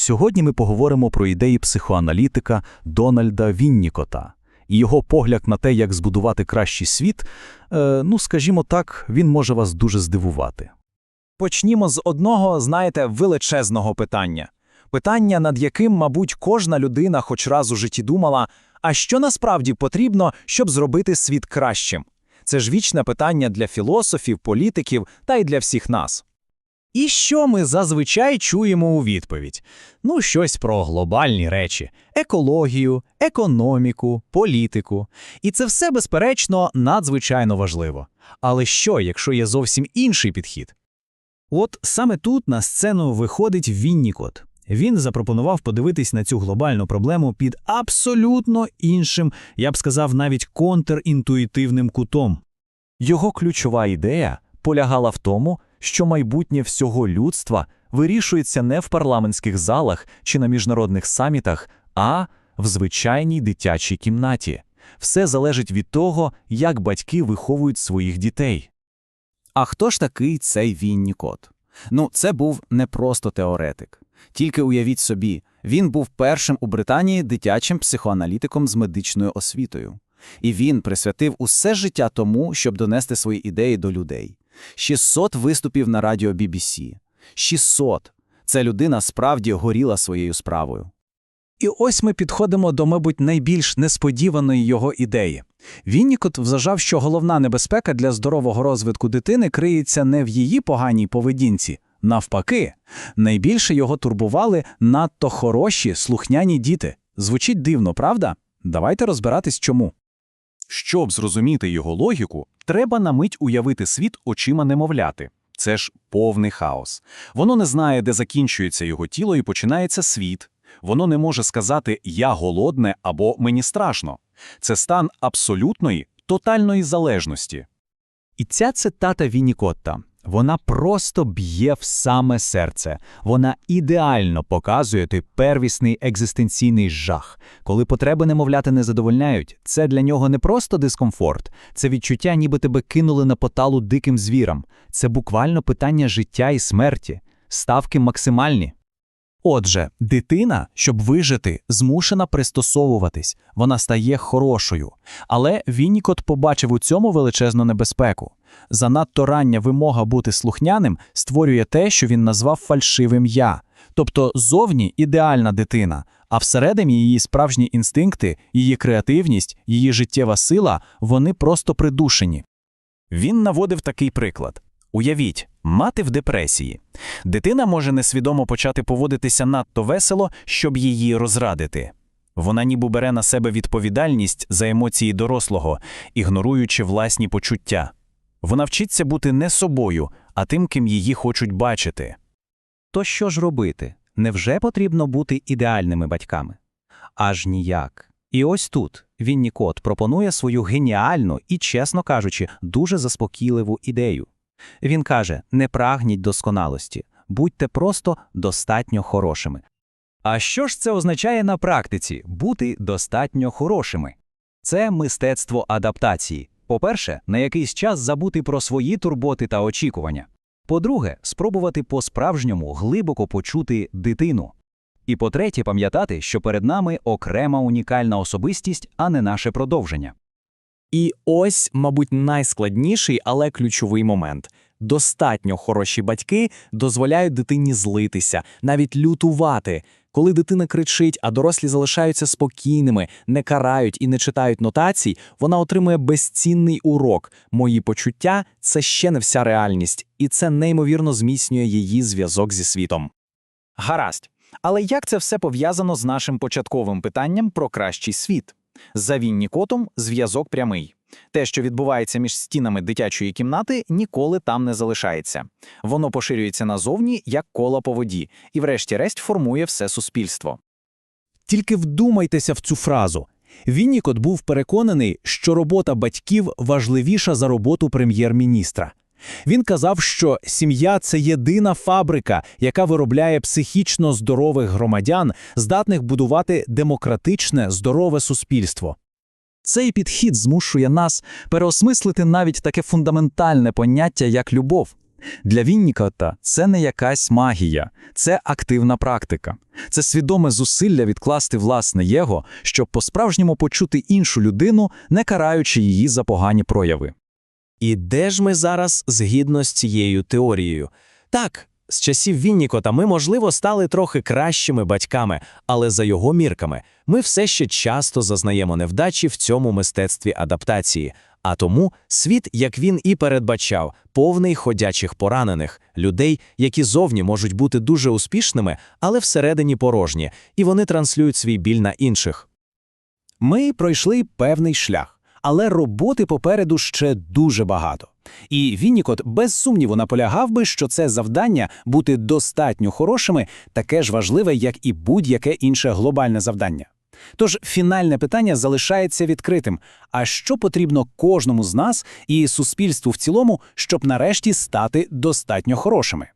Сьогодні ми поговоримо про ідеї психоаналітика Дональда Віннікота. І його погляд на те, як збудувати кращий світ, е, ну, скажімо так, він може вас дуже здивувати. Почнімо з одного, знаєте, величезного питання. Питання, над яким, мабуть, кожна людина хоч раз у житті думала, а що насправді потрібно, щоб зробити світ кращим? Це ж вічне питання для філософів, політиків та й для всіх нас. І що ми зазвичай чуємо у відповідь? Ну, щось про глобальні речі: екологію, економіку, політику. І це все, безперечно, надзвичайно важливо. Але що, якщо є зовсім інший підхід? От саме тут на сцену виходить Віннікот. Він запропонував подивитись на цю глобальну проблему під абсолютно іншим, я б сказав, навіть контрінтуїтивним кутом. Його ключова ідея полягала в тому, що майбутнє всього людства вирішується не в парламентських залах чи на міжнародних самітах, а в звичайній дитячій кімнаті. Все залежить від того, як батьки виховують своїх дітей. А хто ж такий цей Віннікот? Ну, це був не просто теоретик. Тільки уявіть собі, він був першим у Британії дитячим психоаналітиком з медичною освітою. І він присвятив усе життя тому, щоб донести свої ідеї до людей. 600 виступів на радіо BBC. 600! Ця людина справді горіла своєю справою. І ось ми підходимо до, мабуть, найбільш несподіваної його ідеї. Віннікот вважав, що головна небезпека для здорового розвитку дитини криється не в її поганій поведінці. Навпаки, найбільше його турбували надто хороші, слухняні діти. Звучить дивно, правда? Давайте розбиратись чому. Щоб зрозуміти його логіку, треба на мить уявити світ очима немовляти. Це ж повний хаос. Воно не знає, де закінчується його тіло і починається світ. Воно не може сказати Я голодне або мені страшно. Це стан абсолютної, тотальної залежності. І ця цитата Віннікотта, вона просто б'є в саме серце. Вона ідеально показує той первісний екзистенційний жах. Коли потреби немовляти не задовольняють, це для нього не просто дискомфорт, це відчуття, ніби тебе кинули на поталу диким звірам. Це буквально питання життя і смерті, ставки максимальні. Отже, дитина, щоб вижити, змушена пристосовуватись, вона стає хорошою. Але Віннікот побачив у цьому величезну небезпеку. Занадто рання вимога бути слухняним створює те, що він назвав фальшивим я. Тобто зовні ідеальна дитина, а всередині її справжні інстинкти, її креативність, її життєва сила, вони просто придушені. Він наводив такий приклад. Уявіть, мати в депресії. Дитина може несвідомо почати поводитися надто весело, щоб її розрадити. Вона ніби бере на себе відповідальність за емоції дорослого, ігноруючи власні почуття. Вона вчиться бути не собою, а тим, ким її хочуть бачити. То що ж робити? Невже потрібно бути ідеальними батьками? Аж ніяк. І ось тут Віннікот пропонує свою геніальну і, чесно кажучи, дуже заспокійливу ідею. Він каже: не прагніть досконалості, будьте просто достатньо хорошими. А що ж це означає на практиці бути достатньо хорошими? Це мистецтво адаптації. По-перше, на якийсь час забути про свої турботи та очікування. По-друге, спробувати по-справжньому глибоко почути дитину. І по-третє, пам'ятати, що перед нами окрема унікальна особистість, а не наше продовження. І ось, мабуть, найскладніший, але ключовий момент. Достатньо хороші батьки дозволяють дитині злитися, навіть лютувати. Коли дитина кричить, а дорослі залишаються спокійними, не карають і не читають нотацій, вона отримує безцінний урок. Мої почуття це ще не вся реальність, і це неймовірно зміцнює її зв'язок зі світом. Гаразд. Але як це все пов'язано з нашим початковим питанням про кращий світ? За Віннікотом зв'язок прямий. Те, що відбувається між стінами дитячої кімнати, ніколи там не залишається. Воно поширюється назовні, як кола по воді, і, врешті-решт, формує все суспільство. Тільки вдумайтеся в цю фразу. Віннікот був переконаний, що робота батьків важливіша за роботу прем'єр-міністра. Він казав, що сім'я це єдина фабрика, яка виробляє психічно здорових громадян, здатних будувати демократичне, здорове суспільство. Цей підхід змушує нас переосмислити навіть таке фундаментальне поняття, як любов. Для Віннікота це не якась магія, це активна практика. Це свідоме зусилля відкласти власне його, щоб по-справжньому почути іншу людину, не караючи її за погані прояви. І де ж ми зараз згідно з цією теорією? Так, з часів Віннікота ми, можливо, стали трохи кращими батьками, але за його мірками ми все ще часто зазнаємо невдачі в цьому мистецтві адаптації. А тому світ, як він і передбачав, повний ходячих поранених, людей, які зовні можуть бути дуже успішними, але всередині порожні, і вони транслюють свій біль на інших. Ми пройшли певний шлях, але роботи попереду ще дуже багато. І Віннікот без сумніву наполягав би, що це завдання бути достатньо хорошими таке ж важливе, як і будь-яке інше глобальне завдання. Тож фінальне питання залишається відкритим: а що потрібно кожному з нас і суспільству в цілому, щоб нарешті стати достатньо хорошими?